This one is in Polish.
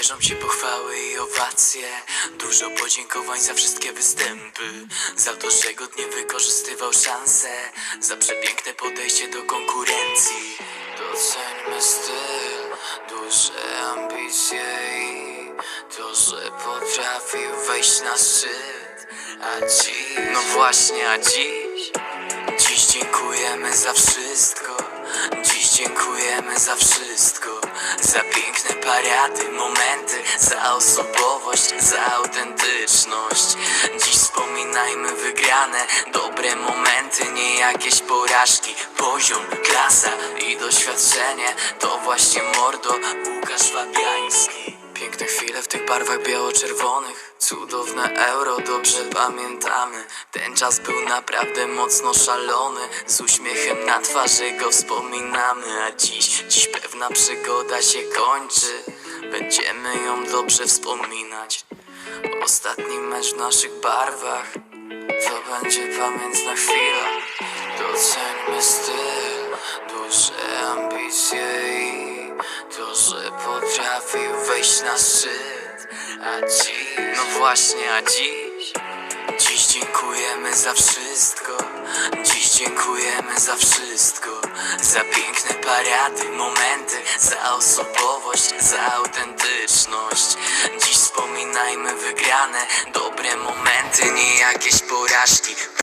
Należą się pochwały i owacje Dużo podziękowań za wszystkie występy. Za to, że go nie wykorzystywał szansę Za przepiękne podejście do konkurencji. Doceńmy styl, duże ambicje i To, że potrafił wejść na szczyt. A dziś, no właśnie, a dziś? Dziś dziękujemy za wszystko dziękujemy za wszystko Za piękne parady, momenty Za osobowość, za autentyczność. Dziś wspominajmy wygrane Dobre momenty, nie jakieś porażki. Poziom, klasa i doświadczenie To właśnie mordo Łukasz Fabiański chwile w tych barwach biało-czerwonych. Cudowne euro, dobrze pamiętamy. Ten czas był naprawdę mocno szalony. Z uśmiechem na twarzy go wspominamy. A dziś, dziś pewna przygoda się kończy. Będziemy ją dobrze wspominać. Ostatni mecz w naszych barwach. To będzie pamiętna chwila Doceńmy styl, duże ambicje potrafił wejść na szczyt. A dziś, no właśnie, a dziś. Dziś dziękujemy za wszystko. Dziś dziękujemy za wszystko. Za piękne parady, momenty Za osobowość, za autentyczność. Dziś wspominajmy wygrane Dobre momenty, nie jakieś porażki